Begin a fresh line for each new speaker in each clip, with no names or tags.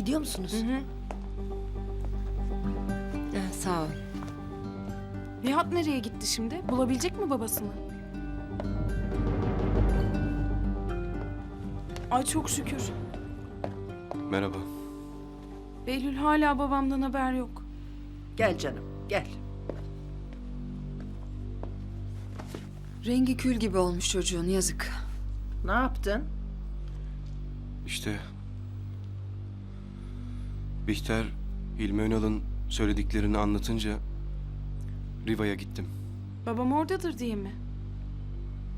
Gidiyor musunuz?
Eh, sağ ol.
Nihat nereye gitti şimdi? Bulabilecek mi babasını? Ay çok şükür.
Merhaba.
Behlül hala babamdan haber yok.
Gel canım, gel.
Rengi kül gibi olmuş çocuğun yazık.
Ne yaptın?
İşte... Bihter, Hilmi Önal'ın söylediklerini anlatınca... Riva'ya gittim.
Babam oradadır diye mi?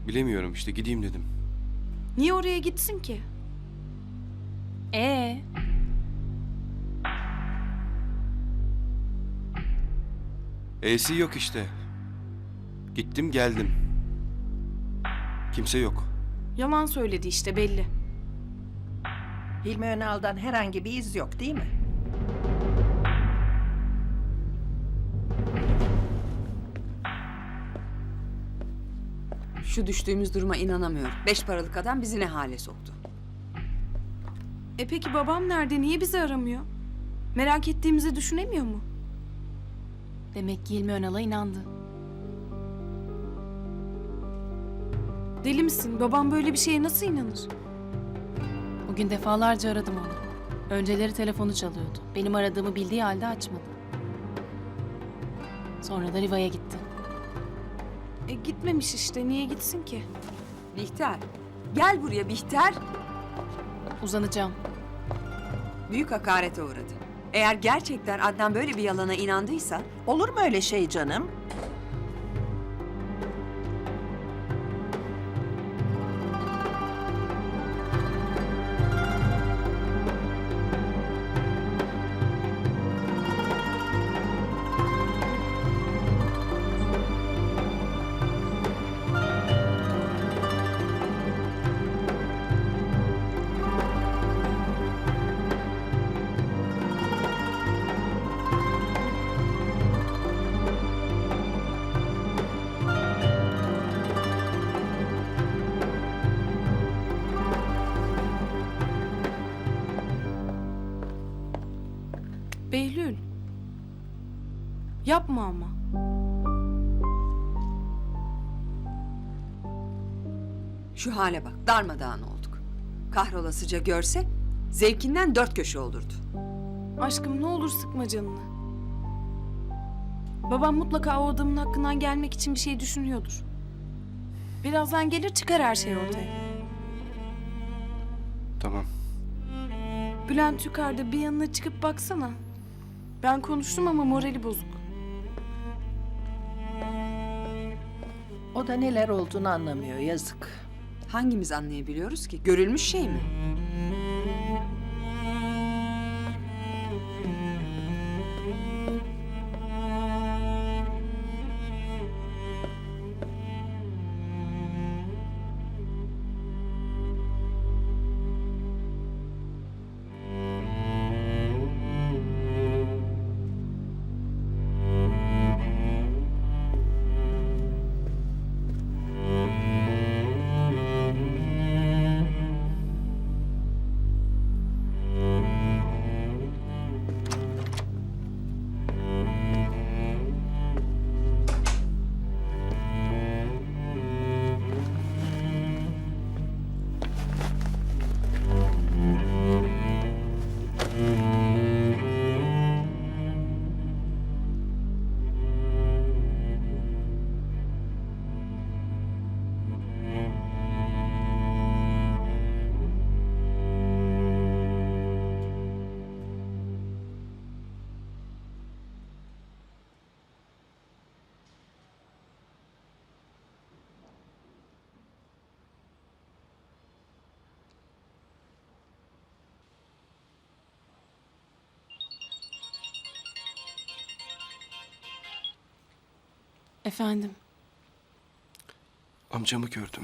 Bilemiyorum işte gideyim dedim.
Niye oraya gitsin ki?
Ee,
E'si yok işte. Gittim geldim. Kimse yok.
Yalan söyledi işte belli.
Hilmi Önal'dan herhangi bir iz yok değil mi?
Şu düştüğümüz duruma inanamıyorum. Beş paralık adam bizi ne hale soktu.
E peki babam nerede? Niye bizi aramıyor? Merak ettiğimizi düşünemiyor mu?
demek ki Hilmi Önal'a inandı.
Deli misin? Babam böyle bir şeye nasıl inanır?
Bugün defalarca aradım onu. Önceleri telefonu çalıyordu. Benim aradığımı bildiği halde açmadı. Sonra da Riva'ya gitti.
E gitmemiş işte. Niye gitsin ki?
Bihter, gel buraya Bihter.
Uzanacağım.
Büyük hakarete uğradı. Eğer gerçekten Adnan böyle bir yalana inandıysa...
Olur mu öyle şey canım?
Behlül. Yapma ama.
Şu hale bak, darmadağın olduk. Kahrolasıca görse zevkinden dört köşe olurdu.
Aşkım ne olur sıkma canını. Babam mutlaka o adamın hakkından gelmek için bir şey düşünüyordur. Birazdan gelir çıkar her şey ortaya.
Tamam.
Bülent yukarıda bir yanına çıkıp baksana. Ben konuştum ama morali bozuk.
O da neler olduğunu anlamıyor, yazık.
Hangimiz anlayabiliyoruz ki? Görülmüş şey mi?
Efendim,
Amcamı gördüm.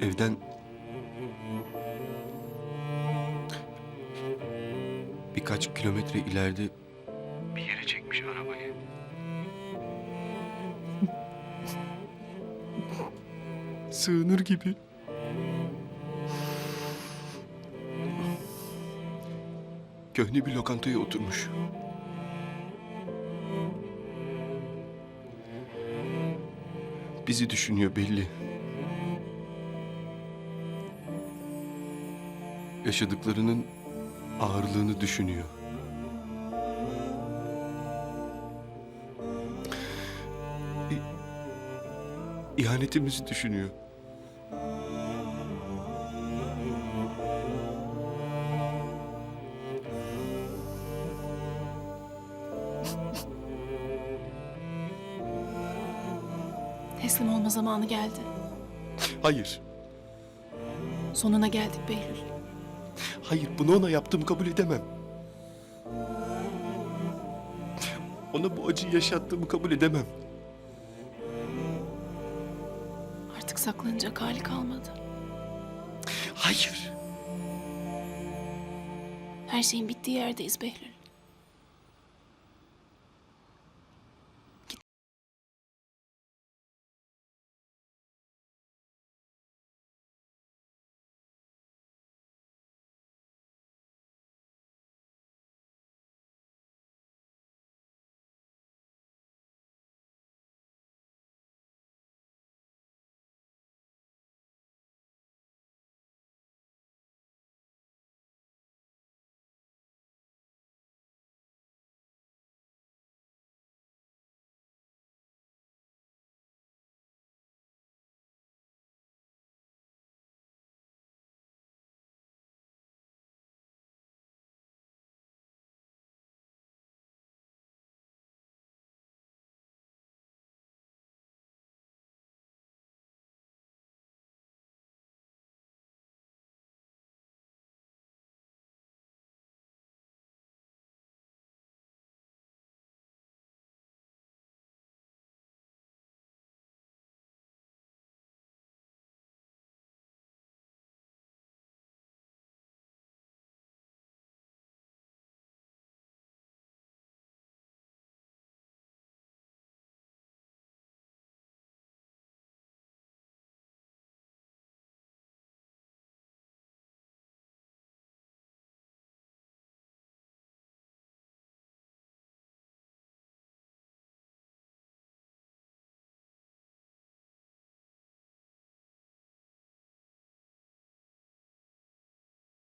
Evden birkaç kilometre ileride bir yere çekmiş arabayı. Sığınır gibi. Köhne bir lokantaya oturmuş. Bizi düşünüyor belli. Yaşadıklarının ağırlığını düşünüyor. İhanetimizi düşünüyor.
Teslim olma zamanı geldi.
Hayır,
Sonuna geldik Behlül.
hayır bunu ona yaptığımı kabul edemem. Ona bu acıyı yaşattığımı kabul edemem.
Artık saklanacak hali kalmadı.
Hayır.
Her şeyin bittiği yerdeyiz Behlül.